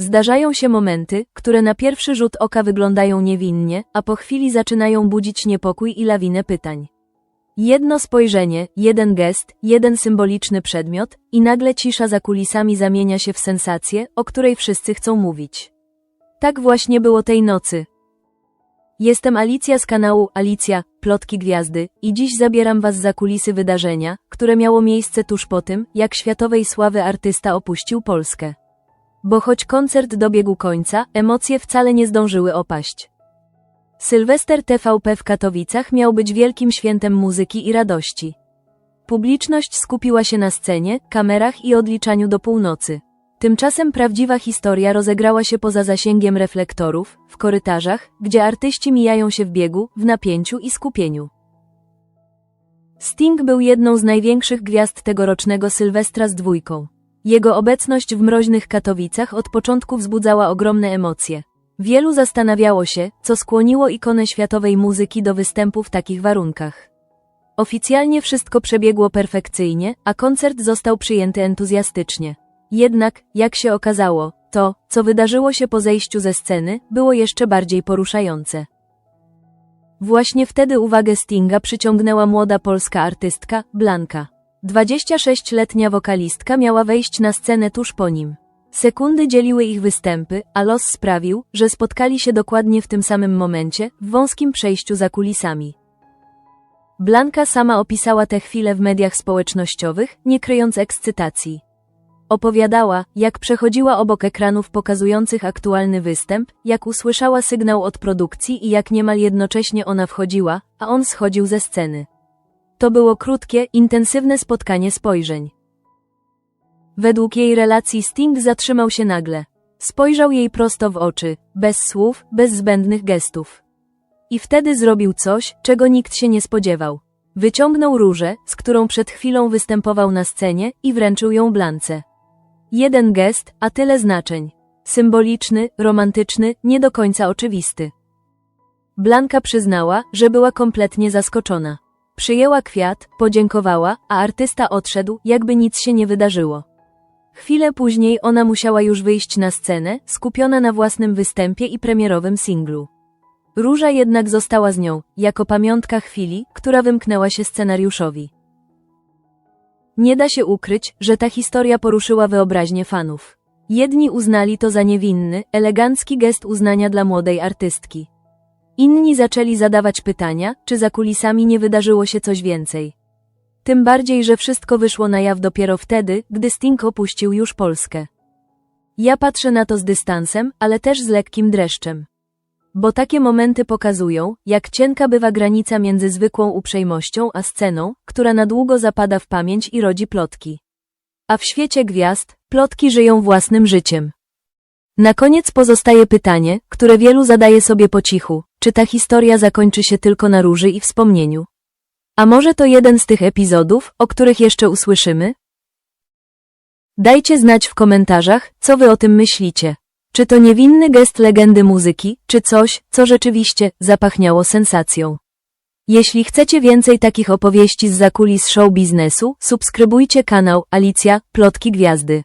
Zdarzają się momenty, które na pierwszy rzut oka wyglądają niewinnie, a po chwili zaczynają budzić niepokój i lawinę pytań. Jedno spojrzenie, jeden gest, jeden symboliczny przedmiot i nagle cisza za kulisami zamienia się w sensację, o której wszyscy chcą mówić. Tak właśnie było tej nocy. Jestem Alicja z kanału Alicja, Plotki Gwiazdy i dziś zabieram Was za kulisy wydarzenia, które miało miejsce tuż po tym, jak światowej sławy artysta opuścił Polskę. Bo choć koncert dobiegł końca, emocje wcale nie zdążyły opaść. Sylwester TVP w Katowicach miał być wielkim świętem muzyki i radości. Publiczność skupiła się na scenie, kamerach i odliczaniu do północy. Tymczasem prawdziwa historia rozegrała się poza zasięgiem reflektorów, w korytarzach, gdzie artyści mijają się w biegu, w napięciu i skupieniu. Sting był jedną z największych gwiazd tegorocznego Sylwestra z dwójką. Jego obecność w mroźnych Katowicach od początku wzbudzała ogromne emocje. Wielu zastanawiało się, co skłoniło ikonę światowej muzyki do występu w takich warunkach. Oficjalnie wszystko przebiegło perfekcyjnie, a koncert został przyjęty entuzjastycznie. Jednak, jak się okazało, to, co wydarzyło się po zejściu ze sceny, było jeszcze bardziej poruszające. Właśnie wtedy uwagę Stinga przyciągnęła młoda polska artystka, Blanka. 26-letnia wokalistka miała wejść na scenę tuż po nim. Sekundy dzieliły ich występy, a los sprawił, że spotkali się dokładnie w tym samym momencie, w wąskim przejściu za kulisami. Blanka sama opisała tę chwilę w mediach społecznościowych, nie kryjąc ekscytacji. Opowiadała, jak przechodziła obok ekranów pokazujących aktualny występ, jak usłyszała sygnał od produkcji i jak niemal jednocześnie ona wchodziła, a on schodził ze sceny. To było krótkie, intensywne spotkanie spojrzeń. Według jej relacji Sting zatrzymał się nagle. Spojrzał jej prosto w oczy, bez słów, bez zbędnych gestów. I wtedy zrobił coś, czego nikt się nie spodziewał. Wyciągnął różę, z którą przed chwilą występował na scenie i wręczył ją Blance. Jeden gest, a tyle znaczeń. Symboliczny, romantyczny, nie do końca oczywisty. Blanka przyznała, że była kompletnie zaskoczona. Przyjęła kwiat, podziękowała, a artysta odszedł, jakby nic się nie wydarzyło. Chwilę później ona musiała już wyjść na scenę, skupiona na własnym występie i premierowym singlu. Róża jednak została z nią, jako pamiątka chwili, która wymknęła się scenariuszowi. Nie da się ukryć, że ta historia poruszyła wyobraźnię fanów. Jedni uznali to za niewinny, elegancki gest uznania dla młodej artystki. Inni zaczęli zadawać pytania, czy za kulisami nie wydarzyło się coś więcej. Tym bardziej, że wszystko wyszło na jaw dopiero wtedy, gdy Sting opuścił już Polskę. Ja patrzę na to z dystansem, ale też z lekkim dreszczem. Bo takie momenty pokazują, jak cienka bywa granica między zwykłą uprzejmością a sceną, która na długo zapada w pamięć i rodzi plotki. A w świecie gwiazd, plotki żyją własnym życiem. Na koniec pozostaje pytanie, które wielu zadaje sobie po cichu, czy ta historia zakończy się tylko na róży i wspomnieniu? A może to jeden z tych epizodów, o których jeszcze usłyszymy? Dajcie znać w komentarzach, co wy o tym myślicie. Czy to niewinny gest legendy muzyki, czy coś, co rzeczywiście zapachniało sensacją? Jeśli chcecie więcej takich opowieści z zakulis show biznesu, subskrybujcie kanał Alicja Plotki Gwiazdy.